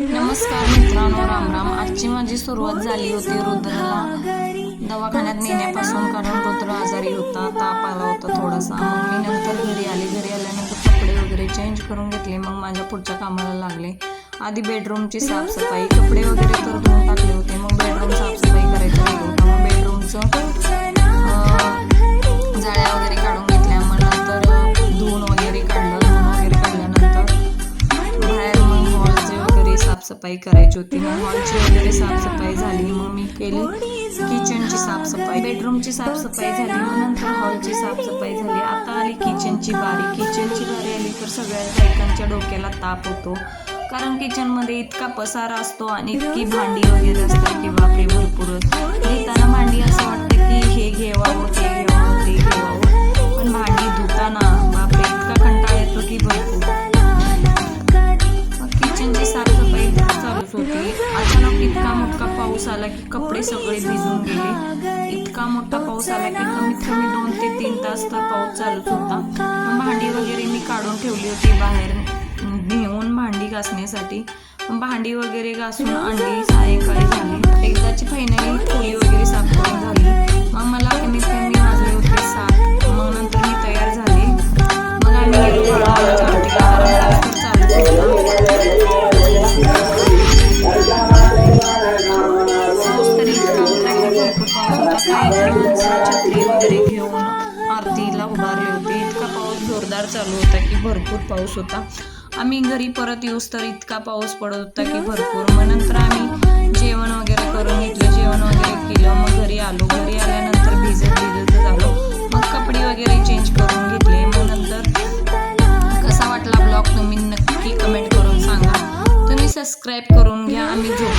नमस्कार मित्रांनो राम राम. आजची माझी सुरुवात झाली होती रुद्रला. दवाखान्यात नेण्यापासून कारण रुद्र आजारी होता ताप आला होता थोडासा. मग मी नंतर घरी आले. घरी आल्यानंतर कपडे वगैरे चेंज करून घेतले. मग माझ्या पुढच्या कामाला लागले. आधी बेडरूमची साफसफाई कपडे वगैरे तर धुवून टाकले होते. मग बेडरूम साफसफाई करायचं होतं. मग बेडरूमचं साफसफाई करायची होती. मग हॉलची वगैरे साफसफाई झाली. मग मी केली किचनची साफसफाई बेडरूमची साफसफाई झाली. मग नंतर हॉलची साफसफाई झाली. आता आली किचनची बारी. किचनची बारी आली तर सगळ्या बायकांच्या डोक्याला ताप होतो. कारण किचनमध्ये इतका पसारा असतो आणि इतकी भांडी वगैरे असतात की बापरे भरपूरच. घेताना भांडी असं वाटतं की आला की कपडे सगळे भिजून गेले. इतका मोठा पाऊस आला की कमीत कमी दोन ते तीन तास तर पाऊस चालूच होता. भांडी वगैरे मी काढून ठेवली होती बाहेर नेऊन भांडी घासण्यासाठी. भांडी वगैरे घासून अंडी सायंकाळी झाली. एकदा छत्री वगैरे घेऊन आरतीला उभारले होते. इतका पाऊस जोरदार चालू होता की भरपूर पाऊस होता. आम्ही घरी परत येऊस तर इतका पाऊस पडत होता की भरपूर. मग नंतर आम्ही जेवण वगैरे करून घेतलं. जेवण वगैरे केलं. मग घरी आलो. घरी आल्यानंतर भिजत भिजत आलो मग कपडे वगैरे चेंज करून घेतले. मग नंतर कसा वाटला ब्लॉग तुम्ही नक्की कमेंट करून सांगा. तुम्ही सबस्क्राईब करून घ्या. आम्ही झोप